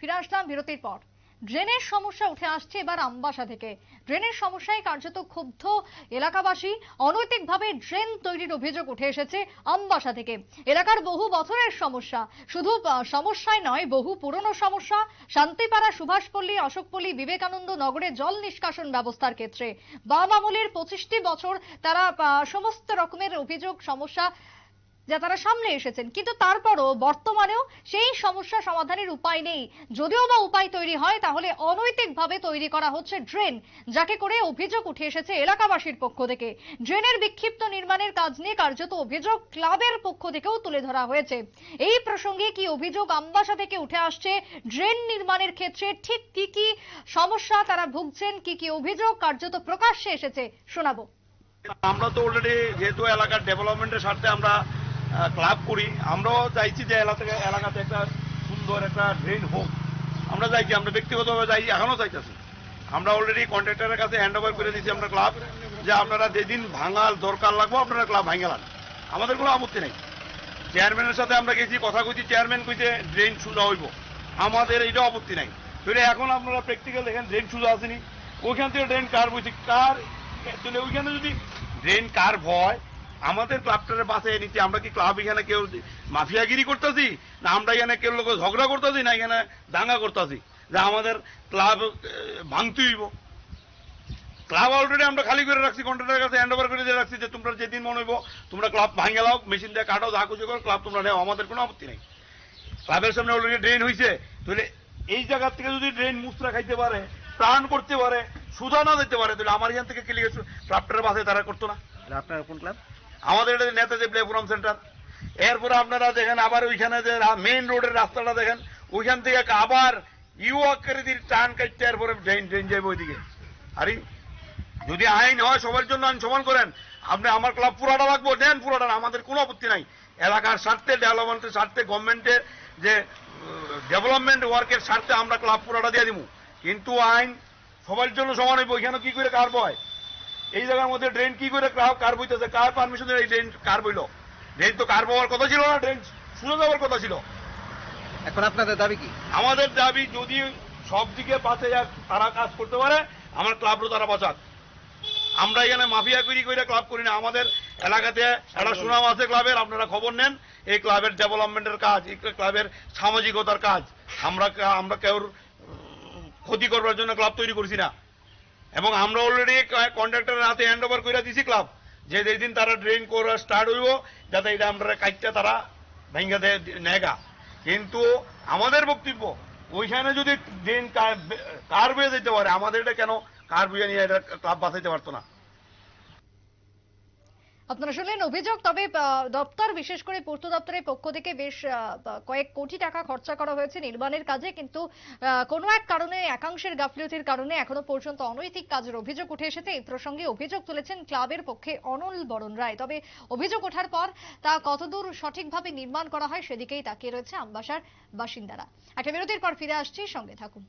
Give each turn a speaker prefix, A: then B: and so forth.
A: ফিরে আসলাম বিরতির পর। ড্রেনের সমস্যা উঠে আসছে এবার আমবাসা থেকে। ড্রেনের সমস্যায় কার্যত ক্ষুব্ধ এলাকাবাসী, অনৈতিকভাবে ড্রেন তৈরির অভিযোগ উঠে এসেছে আমবাসা থেকে। এলাকার বহু বছরের সমস্যা। শুধু সমস্যায় নয়, বহু পুরনো সমস্যা। শান্তিপাড়া, সুভাষপল্লী, অশোকপল্লী, বিবেকানন্দ নগরে জল নিষ্কাশন ব্যবস্থার ক্ষেত্রে। বাম আমলের পঁচিশটি বছর তারা সমস্ত রকমের অভিযোগ, সমস্যা যা তারা সামনে এসেছেন। কিন্তু তারপরও বর্তমানেও সেই সমস্যা সমাধানের উপায় নেই। যদিও বা উপায় তৈরি হয়, তাহলে অনৈতিকভাবে তৈরি করা হচ্ছে ড্রেন, যাকে করে অভিযোগ উঠে এসেছে এলাকাবাসীর পক্ষ থেকে। ড্রেনের বিক্ষিপ্ত নির্মাণের কাজ নিয়ে কার্যত অভিযোগ ক্লাবের পক্ষ থেকেও তুলে ধরা হয়েছে। এই প্রসঙ্গে কি অভিযোগ আমবাসা থেকে উঠে আসছে? ড্রেন নির্মাণের ক্ষেত্রে ঠিক কি কি সমস্যা তারা ভুগছেন? কি কি অভিযোগ কার্যত প্রকাশ্যে এসেছে? শোনাবো।
B: আমরা তো অলরেডি যেহেতু এলাকার ডেভেলপমেন্টের স্বার্থে আমরা ক্লাব করি। আমরাও চাইছি যে এলাকা থেকে এলাকাতে একটা সুন্দর একটা ড্রেন হোক। আমরা চাইছি, আমরা ব্যক্তিগতভাবে চাই এখনও চাইতেছি। আমরা অলরেডি কন্ট্রাক্টরের কাছে হ্যান্ড ওভার করে দিয়েছি আমরা ক্লাব যে আপনারা যেদিন ভাঙার দরকার লাগবো, আপনারা ক্লাব ভাঙালান আমাদের কোনো আপত্তি নেই। চেয়ারম্যানের সাথে আমরা গেছি, কথা কইছি চেয়ারম্যান কইছে ড্রেন সোজা হইব। আমাদের এইটা আপত্তি নাই। তাহলে এখন আপনারা প্র্যাকটিক্যাল দেখেন ড্রেন সোজা আসেনি ওইখান থেকে ড্রেন কার বইছে কার তাহলে ওইখানে যদি ড্রেন কার ভয় আমাদের ক্লাবটারে বাঁচে নিচ্ছি আমরা কি ক্লাব এখানে কেউ মাফিয়াগিরি করতেছি? না আমরা এখানে কেউ লোক ঝগড়া করতেছি, না এখানে দাঙ্গা করতেছি? যে আমাদের ক্লাব ভাঙতে হইব। ক্লাব অলরেডি আমরা খালি করে রাখছি কন্ট্রাক্টরের কাছে হ্যান্ড ওভার করে দিয়ে রাখছি যে তোমরা যেদিন মনে হইব, তোমরা ক্লাব ভাঙে লাও মেশিন দিয়ে কাটাও যা কিছু করো ক্লাব তোমরা নেও, আমাদের কোনো আপত্তি নেই। ক্লাবের সামনে অলরেডি ড্রেন হয়েছে তাহলে এই জায়গা থেকে যদি ড্রেন মুসরা খাইতে পারে প্রাণ করতে পারে সুধা না দিতে পারে, তাহলে আমার এখান থেকে ক্লিয়ার ক্লাবটার বাসে তারা করতো না।
C: আপনার কোন ক্লাব
B: আমাদের এটা নেতা যে প্লেগ্রাউন্ড সেন্টার এরপরে আপনারা দেখেন, আবার ওইখানে যে মেইন রোডের রাস্তাটা দেখেন, ওইখান থেকে আবার ইউ আকৃতির টান কাটতে এরপরে ড্রেন ড্রেন যাবে ওইদিকে। আরে, যদি আইন হয়, সবার জন্য আইন সমান করেন। আপনি আমার ক্লাব পুরাটা লাগবো নেন পুরাটা, আমাদের কোনো আপত্তি নাই। এলাকার স্বার্থে ডেভেলপমেন্টের স্বার্থে গভর্নমেন্টের যে ডেভেলপমেন্ট ওয়ার্কের স্বার্থে আমরা ক্লাব পুরাটা দিয়ে দিব কিন্তু আইন সবার জন্য সমান হইব, ওইখানে কি করে কার বয় এই জায়গার মধ্যে ড্রেন কি করে কার কার বইতেছে? কার পারমিশন এই ড্রেন কার বইল। ড্রেন তো কার পাওয়ার কথা ছিল না ড্রেন শুনে যাওয়ার কথা ছিল।
C: এখন আপনাদের দাবি কি?
B: আমাদের দাবি যদি সব দিকে বাঁচে যাক তারা কাজ করতে পারে আমার ক্লাবরও তারা বাঁচাক। আমরা এখানে মাফিয়া করি করে ক্লাব করি না। আমাদের এলাকাতে একটা সুনাম আছে ক্লাবের আপনারা খবর নেন। এই ক্লাবের ডেভেলপমেন্টের কাজ এই ক্লাবের সামাজিকতার কাজ। আমরা আমরা কেউর ক্ষতি করবার জন্য ক্লাব তৈরি করছি না। এবং আমরা অলরেডি কন্ট্রাক্টরের হাতে হ্যান্ড ওভার করে দিছি ক্লাব যে যেদিন তারা ড্রেন করা স্টার্ট হইব, যাতে এটা আমরা কাজটা তারা ভেঙ্গা দেয় নেগা। কিন্তু আমাদের বক্তব্য, ওইখানে যদি ড্রেন কার বয়ে যেতে পারে, আমাদের এটা কেন কার বয়ে নিয়ে এটা ক্লাব বাঁচাইতে পারতো না?
A: আপনারা শুনলেন অভিযোগ, তবে দপ্তর, বিশেষ করে পূর্ত দপ্তরের পক্ষ থেকে বেশ কয়েক কোটি টাকা খরচা করা হয়েছে নির্মাণের কাজে, কিন্তু কোনো এক কারণে, একাংশের গাফিলতির কারণে এখনও পর্যন্ত অনৈতিক কাজের অভিযোগ উঠে এসেছে। এই প্রসঙ্গে অভিযোগ তুলেছেন ক্লাবের পক্ষে অনল বরণ রায়। তবে অভিযোগ ওঠার পর তা কতদূর সঠিকভাবে নির্মাণ করা হয়, সেদিকেই তাকিয়ে রয়েছে আমবাসার বাসিন্দারা। একটা বিরতির পর ফিরে আসছি, সঙ্গে থাকুন।